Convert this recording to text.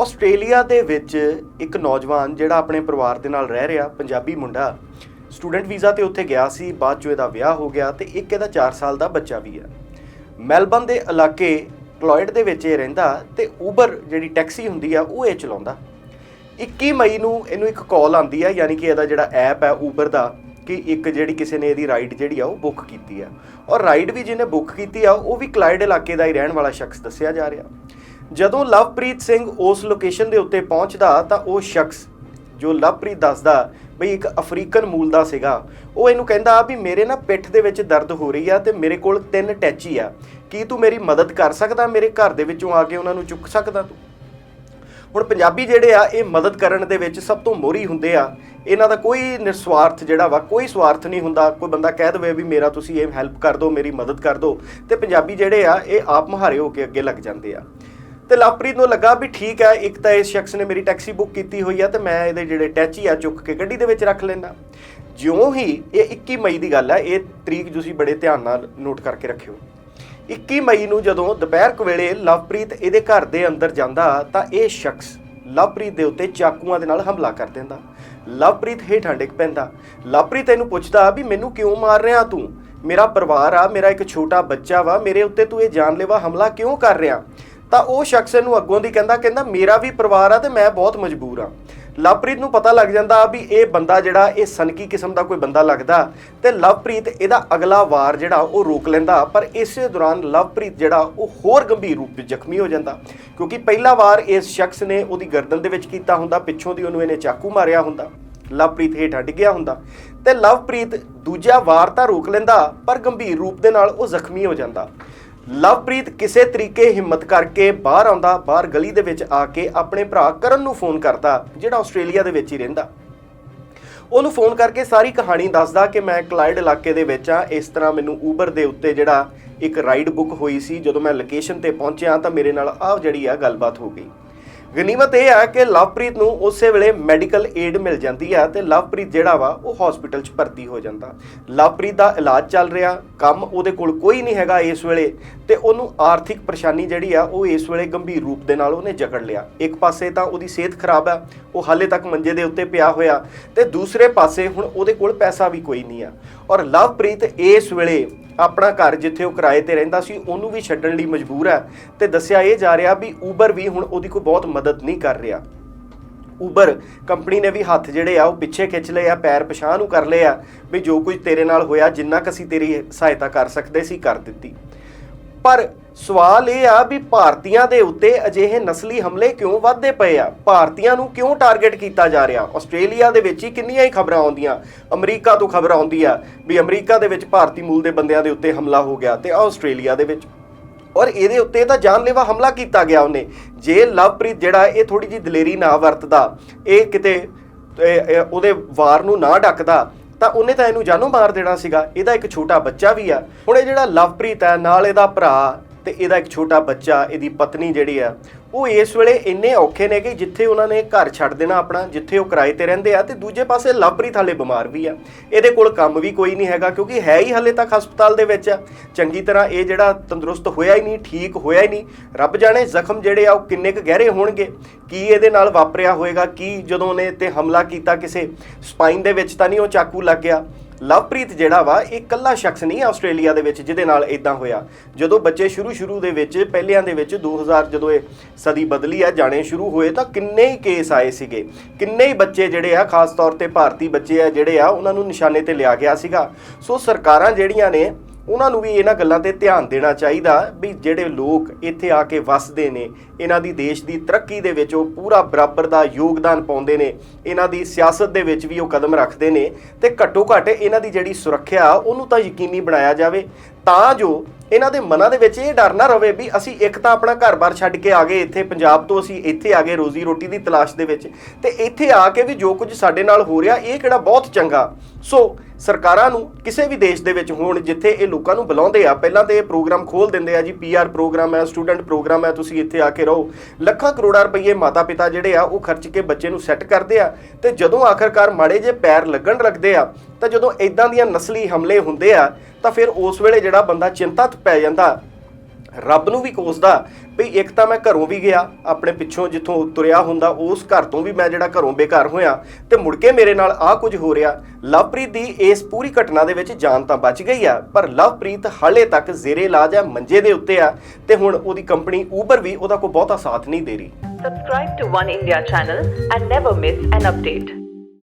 Australia ਦੇ ਵਿੱਚ ਇੱਕ ਨੌਜਵਾਨ ਜਿਹੜਾ ਆਪਣੇ ਪਰਿਵਾਰ ਦੇ ਨਾਲ ਰਹਿ ਰਿਹਾ, ਪੰਜਾਬੀ ਮੁੰਡਾ, ਸਟੂਡੈਂਟ ਵੀਜ਼ਾ ਤੇ ਉੱਥੇ ਗਿਆ ਸੀ, ਬਾਅਦ ਚੋਂ ਇਹਦਾ ਵਿਆਹ ਹੋ ਗਿਆ ਤੇ ਇੱਕ ਇਹਦਾ 4 ਸਾਲ ਦਾ ਬੱਚਾ ਵੀ ਹੈ। ਮੈਲਬਨ ਦੇ ਇਲਾਕੇ ਕਲੋਇਡ ਦੇ ਵਿੱਚ ਇਹ ਰਹਿੰਦਾ ਤੇ ਉਬਰ ਜਿਹੜੀ ਟੈਕਸੀ ਹੁੰਦੀ ਆ, ਉਹ ਇਹ ਚਲਾਉਂਦਾ। 21 ਮਈ ਨੂੰ ਇਹਨੂੰ ਇੱਕ ਕਾਲ ਆਂਦੀ ਆ, ਯਾਨੀ ਕਿ ਇਹਦਾ ਜਿਹੜਾ ਐਪ ਹੈ ਉਬਰ ਦਾ, ਕਿ ਇੱਕ ਜਿਹੜੀ ਕਿਸੇ ਨੇ ਇਹਦੀ ਰਾਈਡ ਜਿਹੜੀ ਆ, ਉਹ ਬੁੱਕ ਕੀਤੀ ਆ। ਔਰ ਰਾਈਡ ਵੀ ਜਿਹਨੇ ਬੁੱਕ ਕੀਤੀ ਆ, ਉਹ ਵੀ ਕਲਾਈਡ ਇਲਾਕੇ ਦਾ ਹੀ ਰਹਿਣ ਵਾਲਾ ਸ਼ਖਸ ਦੱਸਿਆ ਜਾ ਰਿਹਾ। ਜਦੋਂ ਲਵਪ੍ਰੀਤ ਸਿੰਘ ਉਸ ਲੋਕੇਸ਼ਨ ਦੇ ਉੱਤੇ ਪਹੁੰਚਦਾ ਤਾਂ ਉਹ ਸ਼ਖਸ, ਜੋ ਲਵਪ੍ਰੀਤ ਦੱਸਦਾ ਬਈ ਇੱਕ ਅਫਰੀਕਨ ਮੂਲ ਦਾ ਸੀਗਾ, ਉਹ ਇਹਨੂੰ ਕਹਿੰਦਾ ਵੀ ਮੇਰੇ ਨਾ ਪਿੱਠ ਦੇ ਵਿੱਚ ਦਰਦ ਹੋ ਰਹੀ ਆ ਤੇ ਮੇਰੇ ਕੋਲ ਤਿੰਨ ਟੈਚੀ ਆ। ਕੀ ਤੂੰ ਮੇਰੀ ਮਦਦ ਕਰ ਸਕਦਾ? ਮੇਰੇ ਘਰ ਦੇ ਵਿੱਚੋਂ ਆ ਕੇ ਉਹਨਾਂ ਨੂੰ ਚੁੱਕ ਸਕਦਾ ਤੂੰ? ਹੁਣ ਪੰਜਾਬੀ ਜਿਹੜੇ ਆ, ਇਹ ਮਦਦ ਕਰਨ ਦੇ ਵਿੱਚ ਸਭ ਤੋਂ ਮੋਰੀ ਹੁੰਦੇ ਆ। ਇਹਨਾਂ ਦਾ ਕੋਈ ਨਿਸਵਾਰਥ ਜਿਹੜਾ ਵਾ, ਕੋਈ ਸਵਾਰਥ ਨਹੀਂ ਹੁੰਦਾ। ਕੋਈ ਬੰਦਾ ਕਹਿ ਦਵੇ ਵੀ ਮੇਰਾ ਤੁਸੀਂ ਇਹ ਹੈਲਪ ਕਰ ਦਿਓ ਮੇਰੀ ਮਦਦ ਕਰ ਦਿਓ ਤੇ ਪੰਜਾਬੀ ਜਿਹੜੇ ਆ, ਇਹ ਆਪ ਮੁਹਾਰੇ ਹੋ ਕੇ ਅੱਗੇ ਲੱਗ ਜਾਂਦੇ ਆ। ਤੇ ਲਵਪ੍ਰੀਤ ਨੂੰ ਲੱਗਾ ਵੀ ਠੀਕ ਹੈ, ਇੱਕ ਤਾਂ ਇਸ ਸ਼ਖਸ ਨੇ ਮੇਰੀ ਟੈਕਸੀ ਬੁੱਕ ਕੀਤੀ ਹੋਈ ਆ ਤੇ ਮੈਂ ਇਹਦੇ ਜਿਹੜੇ ਟੈਚੀ ਆ ਚੁੱਕ ਕੇ ਗੱਡੀ ਦੇ ਵਿੱਚ ਰੱਖ ਲੈਣਾ ਜਿਉਂ ਹੀ ਇਹ 21 ਮਈ ਦੀ ਗੱਲ ਹੈ ਇਹ ਤਰੀਕ ਤੁਸੀਂ ਬੜੇ ਧਿਆਨ ਨਾਲ ਨੋਟ ਕਰਕੇ ਰੱਖਿਓ। 21 ਮਈ ਨੂੰ ਜਦੋਂ ਦੁਪਹਿਰ ਕੁ ਵੇਲੇ ਲਵਪ੍ਰੀਤ ਇਹਦੇ ਘਰ ਦੇ ਅੰਦਰ ਜਾਂਦਾ, ਤਾਂ ਇਹ ਸ਼ਖਸ ਲਵਪ੍ਰੀਤ ਦੇ ਉੱਤੇ ਚਾਕੂਆਂ ਦੇ ਨਾਲ ਹਮਲਾ ਕਰ ਦਿੰਦਾ। ਲਵਪ੍ਰੀਤ ਹੇਠਾਂ ਡਿੱਗ ਪੈਂਦਾ। ਲਵਪ੍ਰੀਤ ਇਹਨੂੰ ਪੁੱਛਦਾ ਵੀ ਮੈਨੂੰ ਕਿਉਂ ਮਾਰ ਰਿਹਾ ਤੂੰ? ਮੇਰਾ ਪਰਿਵਾਰ ਆ, ਮੇਰਾ ਇੱਕ ਛੋਟਾ ਬੱਚਾ ਵਾ, ਮੇਰੇ ਉੱਤੇ ਤੂੰ ਇਹ ਜਾਨਲੇਵਾ ਹਮਲਾ ਕਿਉਂ ਕਰ ਰਿਹਾ? ਤਾਂ ਉਹ ਸ਼ਖਸ ਇਹਨੂੰ ਅੱਗੋਂ ਦੀ ਕਹਿੰਦਾ ਕਹਿੰਦਾ ਮੇਰਾ ਵੀ ਪਰਿਵਾਰ ਆ ਤੇ ਮੈਂ ਬਹੁਤ ਮਜਬੂਰ ਆ। ਲਵਪ੍ਰੀਤ ਨੂੰ ਪਤਾ ਲੱਗ ਜਾਂਦਾ ਵੀ ਇਹ ਬੰਦਾ ਜਿਹੜਾ, ਇਹ ਸਨਕੀ ਕਿਸਮ ਦਾ ਕੋਈ ਬੰਦਾ ਲੱਗਦਾ ਤੇ ਲਵਪ੍ਰੀਤ ਇਹਦਾ ਅਗਲਾ ਵਾਰ ਜਿਹੜਾ ਉਹ ਰੋਕ ਲੈਂਦਾ, ਪਰ ਇਸੇ ਦੌਰਾਨ ਲਵਪ੍ਰੀਤ ਜਿਹੜਾ ਉਹ ਹੋਰ ਗੰਭੀਰ ਰੂਪ ਵਿੱਚ ਜ਼ਖਮੀ ਹੋ ਜਾਂਦਾ, ਕਿਉਂਕਿ ਪਹਿਲਾ ਵਾਰ ਇਸ ਸ਼ਖਸ ਨੇ ਉਹਦੀ ਗਰਦਨ ਦੇ ਵਿੱਚ ਕੀਤਾ ਹੁੰਦਾ, ਪਿੱਛੋਂ ਦੀ ਉਹਨੂੰ ਇਹਨੇ ਚਾਕੂ ਮਾਰਿਆ ਹੁੰਦਾ, ਲਵਪ੍ਰੀਤ ਹੇਠਾਂ ਗਿਆ ਹੁੰਦਾ ਤੇ ਲਵਪ੍ਰੀਤ ਦੂਜਾ ਵਾਰ ਤਾਂ ਰੋਕ ਲੈਂਦਾ, ਪਰ ਗੰਭੀਰ ਰੂਪ ਦੇ ਨਾਲ ਉਹ ਜ਼ਖਮੀ ਹੋ ਜਾਂਦਾ। ਲਵਪ੍ਰੀਤ ਕਿਸੇ ਤਰੀਕੇ ਹਿੰਮਤ ਕਰਕੇ ਬਾਹਰ ਆਉਂਦਾ, ਬਾਹਰ ਗਲੀ ਦੇ ਵਿੱਚ ਆ ਕੇ ਆਪਣੇ ਭਰਾ ਕਰਨ ਨੂੰ ਫੋਨ ਕਰਦਾ, ਜਿਹੜਾ ਆਸਟ੍ਰੇਲੀਆ ਦੇ ਵਿੱਚ ਹੀ ਰਹਿੰਦਾ। ਉਹਨੂੰ ਫੋਨ ਕਰਕੇ ਸਾਰੀ ਕਹਾਣੀ ਦੱਸਦਾ ਕਿ ਮੈਂ ਕਲਾਈਡ ਇਲਾਕੇ ਦੇ ਵਿੱਚ ਆ ਇਸ ਤਰ੍ਹਾਂ ਮੈਨੂੰ ਊਬਰ ਦੇ ਉੱਤੇ ਜਿਹੜਾ ਇੱਕ ਰਾਈਡ ਬੁੱਕ ਹੋਈ ਸੀ, ਜਦੋਂ ਮੈਂ ਲੋਕੇਸ਼ਨ ਤੇ ਪਹੁੰਚਿਆ ਤਾਂ ਮੇਰੇ ਨਾਲ ਆਹ ਜਿਹੜੀ ਆ ਗੱਲਬਾਤ ਹੋ ਗਈ। ਗਨੀਮਤ ਇਹ ਆ ਕਿ ਲਵਪ੍ਰੀਤ ਨੂੰ ਉਸੇ ਵੇਲੇ ਮੈਡੀਕਲ ਏਡ ਮਿਲ ਜਾਂਦੀ ਆ ਤੇ ਲਵਪ੍ਰੀਤ ਜਿਹੜਾ ਵਾ ਉਹ ਹਸਪੀਟਲ 'ਚ ਭਰਤੀ ਹੋ ਜਾਂਦਾ। ਲਵਪ੍ਰੀਤ ਦਾ ਇਲਾਜ ਚੱਲ ਰਿਹਾ, ਕੰਮ ਉਹਦੇ ਕੋਲ ਕੋਈ ਨਹੀਂ ਹੈਗਾ ਇਸ ਵੇਲੇ ਤੇ ਉਹਨੂੰ ਆਰਥਿਕ ਪਰੇਸ਼ਾਨੀ ਜਿਹੜੀ ਆ ਉਹ ਇਸ ਵੇਲੇ ਗੰਭੀਰ ਰੂਪ ਦੇ ਨਾਲ ਉਹਨੇ ਜਕੜ ਲਿਆ। ਇੱਕ ਪਾਸੇ ਤਾਂ ਉਹਦੀ ਸਿਹਤ ਖਰਾਬ ਆ, ਉਹ ਹਾਲੇ ਤੱਕ ਮੰਜੇ ਦੇ ਉੱਤੇ ਪਿਆ ਹੋਇਆ ਤੇ ਦੂਸਰੇ ਪਾਸੇ ਹੁਣ ਉਹਦੇ ਕੋਲ ਪੈਸਾ ਵੀ ਕੋਈ ਨਹੀਂ ਆ। ਔਰ ਲਵਪ੍ਰੀਤ ਇਸ ਵੇਲੇ ਆਪਣਾ ਘਰ ਜਿੱਥੇ ਉਹ ਕਿਰਾਏ ਤੇ ਰਹਿੰਦਾ ਸੀ, ਉਹਨੂੰ ਵੀ ਛੱਡਣ ਲਈ ਮਜਬੂਰ ਹੈ ਤੇ ਦੱਸਿਆ ਇਹ ਜਾ ਰਿਹਾ ਵੀ ਊਬਰ ਵੀ ਹੁਣ ਉਹਦੀ ਕੋਈ ਬਹੁਤ ਮਦਦ ਨਹੀਂ ਕਰ ਰਿਹਾ। ਉਬਰ ਕੰਪਨੀ ਨੇ ਵੀ ਹੱਥ ਜਿਹੜੇ ਆ, ਉਹ ਪਿੱਛੇ ਖਿੱਚ ਲਏ ਆ, ਪੈਰ ਪਛਾਣ ਨੂੰ ਕਰ ਲਏ ਆ ਵੀ ਜੋ ਕੁਝ ਤੇਰੇ ਨਾਲ ਹੋਇਆ, ਜਿੰਨਾ ਕੁ ਅਸੀਂ ਤੇਰੀ ਸਹਾਇਤਾ ਕਰ ਸਕਦੇ ਸੀ, ਕਰ ਦਿੱਤੀ। ਪਰ ਸਵਾਲ ਇਹ ਆ ਵੀ ਭਾਰਤੀਆਂ ਦੇ ਉੱਤੇ ਅਜਿਹੇ ਨਸਲੀ ਹਮਲੇ ਕਿਉਂ ਵੱਧਦੇ ਪਏ ਆ? ਭਾਰਤੀਆਂ ਨੂੰ ਕਿਉਂ ਟਾਰਗੇਟ ਕੀਤਾ ਜਾ ਰਿਹਾ? ਆਸਟ੍ਰੇਲੀਆ ਦੇ ਵਿੱਚ ਹੀ ਕਿੰਨੀਆਂ ਹੀ ਖਬਰਾਂ ਆਉਂਦੀਆਂ। ਅਮਰੀਕਾ ਤੋਂ ਖਬਰ ਆਉਂਦੀ ਆ ਵੀ ਅਮਰੀਕਾ ਦੇ ਵਿੱਚ ਭਾਰਤੀ ਮੂਲ ਦੇ ਬੰਦਿਆਂ ਦੇ ਉੱਤੇ ਹਮਲਾ ਹੋ ਗਿਆ ਤੇ ਆਸਟ੍ਰੇਲੀਆ ਦੇ ਵਿੱਚ। ਔਰ ਇਹਦੇ ਉੱਤੇ ਤਾਂ ਜਾਨਲੇਵਾ ਹਮਲਾ ਕੀਤਾ ਗਿਆ ਉਹਨੇ। ਜੇ ਲਵਪ੍ਰੀਤ ਜਿਹੜਾ ਇਹ ਥੋੜੀ ਜੀ ਦਲੇਰੀ ਨਾ ਵਰਤਦਾ, ਇਹ ਕਿਤੇ ਉਹਦੇ ਵਾਰ ਨੂੰ ਨਾ ਡੱਕਦਾ, ਤਾਂ ਉਹਨੇ ਤਾਂ ਇਹਨੂੰ ਜਾਨੋਂ ਮਾਰ ਦੇਣਾ ਸੀਗਾ। ਇਹਦਾ ਇੱਕ ਛੋਟਾ ਬੱਚਾ ਵੀ ਆ। ਹੁਣ ਇਹ ਜਿਹੜਾ ਲਵਪ੍ਰੀਤ ਹੈ ਨਾਲ ਇਹਦਾ ਭਰਾ ਤੇ ਇਹਦਾ ਇੱਕ ਛੋਟਾ ਬੱਚਾ, ਇਹਦੀ ਪਤਨੀ ਜਿਹੜੀ ਆ, ਉਹ ਇਸ ਵੇਲੇ ਇੰਨੇ ਔਖੇ ਨੇ ਕਿ ਜਿੱਥੇ ਉਹਨਾਂ ਨੇ ਘਰ ਛੱਡ ਦੇਣਾ ਆਪਣਾ, ਜਿੱਥੇ ਉਹ ਕਿਰਾਏ ਤੇ ਰਹਿੰਦੇ ਆ, ਤੇ ਦੂਜੇ ਪਾਸੇ ਲਵਪ੍ਰੀਤ ਹਾਲੇ ਬਿਮਾਰ ਵੀ ਆ। ਇਹਦੇ ਕੋਲ ਕੰਮ ਵੀ ਕੋਈ ਨਹੀਂ ਹੈਗਾ, ਕਿਉਂਕਿ ਹੈ ਹੀ ਹਾਲੇ ਤੱਕ ਹਸਪਤਾਲ ਦੇ ਵਿੱਚ ਆ। ਚੰਗੀ ਤਰ੍ਹਾਂ ਇਹ ਜਿਹੜਾ ਤੰਦਰੁਸਤ ਹੋਇਆ ਹੀ ਨਹੀਂ, ਠੀਕ ਹੋਇਆ ਹੀ ਨਹੀਂ। ਰੱਬ ਜਾਣੇ ਜ਼ਖਮ ਜਿਹੜੇ ਆ, ਉਹ ਕਿੰਨੇ ਕੁ ਗਹਿਰੇ ਹੋਣਗੇ? ਕੀ ਇਹਦੇ ਨਾਲ ਵਾਪਰਿਆ ਹੋਏਗਾ? ਕੀ ਜਦੋਂ ਉਹਨੇ ਤੇ ਹਮਲਾ ਕੀਤਾ ਕਿਸੇ ਸਪਾਈਨ ਦੇ ਵਿੱਚ ਤਾਂ ਨਹੀਂ ਉਹ ਚਾਕੂ ਲੱਗ ਗਿਆ? ਲਵਪ੍ਰੀਤ ਜਿਹੜਾ ਵਾ, ਇਹ ਇਕੱਲਾ ਸ਼ਖਸ ਨਹੀਂ ਆਸਟ੍ਰੇਲੀਆ ਦੇ ਵਿੱਚ ਜਿਹਦੇ ਨਾਲ ਇਦਾਂ ਹੋਇਆ। ਜਦੋਂ ਬੱਚੇ ਸ਼ੁਰੂ ਸ਼ੁਰੂ ਦੇ ਵਿੱਚ, ਪਹਿਲਿਆਂ ਦੇ ਵਿੱਚ 2000 ਜਦੋਂ ਇਹ ਸਦੀ ਬਦਲੀ ਆ, ਜਾਣੇ ਸ਼ੁਰੂ ਹੋਏ, ਤਾਂ ਕਿੰਨੇ ਹੀ ਕੇਸ ਆਏ ਸੀਗੇ। ਕਿੰਨੇ ਹੀ ਬੱਚੇ ਜਿਹੜੇ ਆ, ਖਾਸ ਤੌਰ ਤੇ ਭਾਰਤੀ ਬੱਚੇ ਆ ਜਿਹੜੇ ਆ, ਉਹਨਾਂ ਨੂੰ ਨਿਸ਼ਾਨੇ ਤੇ ਲਿਆ ਗਿਆ ਸੀਗਾ। ਸੋ ਸਰਕਾਰਾਂ ਜਿਹੜੀਆਂ ਨੇ ਉਹਨਾਂ ਨੂੰ ਵੀ ਇਹਨਾਂ ਗੱਲਾਂ ਤੇ ਧਿਆਨ ਦੇਣਾ ਚਾਹੀਦਾ ਵੀ ਜਿਹੜੇ ਲੋਕ ਇੱਥੇ ਆ ਕੇ ਵੱਸਦੇ ਨੇ, ਇਹਨਾਂ ਦੀ ਦੇਸ਼ ਦੀ ਤਰੱਕੀ ਦੇ ਵਿੱਚ ਉਹ ਪੂਰਾ ਬਰਾਬਰ ਦਾ ਯੋਗਦਾਨ ਪਾਉਂਦੇ ਨੇ, ਇਹਨਾਂ ਦੀ ਸਿਆਸਤ ਦੇ ਵਿੱਚ ਵੀ ਉਹ ਕਦਮ ਰੱਖਦੇ ਨੇ ਤੇ ਘੱਟੋ ਘੱਟ ਇਹਨਾਂ ਦੀ ਜਿਹੜੀ ਸੁਰੱਖਿਆ, ਉਹਨੂੰ ਤਾਂ ਯਕੀਨੀ ਬਣਾਇਆ ਜਾਵੇ। ਤਾਂ ਜੋ ਇਹਨਾਂ ਦੇ ਮਨਾਂ ਦੇ ਵਿੱਚ ਇਹ ਡਰ ਨਾ ਰਵੇ ਵੀ ਅਸੀਂ ਇੱਕ ਤਾਂ ਆਪਣਾ ਘਰ-ਬਾਰ ਛੱਡ ਕੇ ਆ ਗਏ, ਇੱਥੇ ਪੰਜਾਬ ਤੋਂ ਅਸੀਂ ਇੱਥੇ ਆ ਗਏ ਰੋਜ਼ੀ ਰੋਟੀ ਦੀ ਤਲਾਸ਼ ਦੇ ਵਿੱਚ ਤੇ ਇੱਥੇ ਆ ਕੇ ਵੀ ਜੋ ਕੁਝ ਸਾਡੇ ਨਾਲ ਹੋ ਰਿਹਾ, ਇਹ ਕਿਹੜਾ ਬਹੁਤ ਚੰਗਾ। ਸੋ ਸਰਕਾਰਾਂ ਨੂੰ ਕਿਸੇ ਵੀ ਦੇਸ਼ ਦੇ ਵਿੱਚ ਹੋਣ ਜਿੱਥੇ ਇਹ ਲੋਕਾਂ ਨੂੰ ਬੁਲਾਉਂਦੇ ਆ, ਪਹਿਲਾਂ ਤੇ ਇਹ ਪ੍ਰੋਗਰਾਮ ਖੋਲ ਦਿੰਦੇ ਆ ਜੀ ਪੀਆਰ ਪ੍ਰੋਗਰਾਮ ਹੈ, ਸਟੂਡੈਂਟ ਪ੍ਰੋਗਰਾਮ ਹੈ, ਤੁਸੀਂ ਇੱਥੇ ਆ ਕੇ ਰਹੋ। ਲੱਖਾਂ ਕਰੋੜਾਂ ਰੁਪਏ ਮਾਤਾ ਪਿਤਾ ਜਿਹੜੇ ਆ, ਉਹ ਖਰਚ ਕੇ ਬੱਚੇ ਨੂੰ ਸੈੱਟ ਕਰਦੇ ਆ ਤੇ ਜਦੋਂ ਆਖਰਕਾਰ ਮਾੜੇ ਜੇ ਪੈਰ ਲੱਗਣ ਲੱਗਦੇ ਆ ਤਾਂ ਜਦੋਂ ਇਦਾਂ ਦੀਆਂ ਨਸਲੀ ਹਮਲੇ ਹੁੰਦੇ ਆ, ਤਾਂ ਫਿਰ ਉਸ ਵੇਲੇ ਜਿਹੜਾ ਬੰਦਾ ਚਿੰਤਾ ਪੈ ਜਾਂਦਾ, ਰੱਬ ਨੂੰ ਵੀ ਕੋਸਦਾ ਵੀ ਇੱਕ ਤਾਂ ਮੈਂ ਘਰੋਂ ਵੀ ਗਿਆ, ਆਪਣੇ ਪਿੱਛੋਂ ਜਿੱਥੋਂ ਤੁਰਿਆ ਹੁੰਦਾ, ਉਸ ਘਰ ਤੋਂ ਵੀ ਮੈਂ ਜਿਹੜਾ ਘਰੋਂ ਬੇਘਰ ਹੋਇਆ ਤੇ ਮੁੜ ਕੇ ਮੇਰੇ ਨਾਲ ਆਹ ਕੁਝ ਹੋ ਰਿਹਾ ਲਵਪ੍ਰੀਤ ਦੀ ਇਸ ਪੂਰੀ ਘਟਨਾ ਦੇ ਵਿੱਚ ਜਾਨ ਤਾਂ ਬਚ ਗਈ ਆ, ਪਰ ਲਵਪ੍ਰੀਤ ਹਾਲੇ ਤੱਕ ਜ਼ੇਰੇ ਇਲਾਜ ਆ, ਮੰਜੇ ਦੇ ਉੱਤੇ ਆ ਤੇ ਹੁਣ ਉਹਦੀ ਕੰਪਨੀ ਊਬਰ ਵੀ ਉਹਦਾ ਕੋਈ ਬਹੁਤਾ ਸਾਥ ਨਹੀਂ ਦੇ ਰਹੀ Subscribe to One India channel and never miss an update.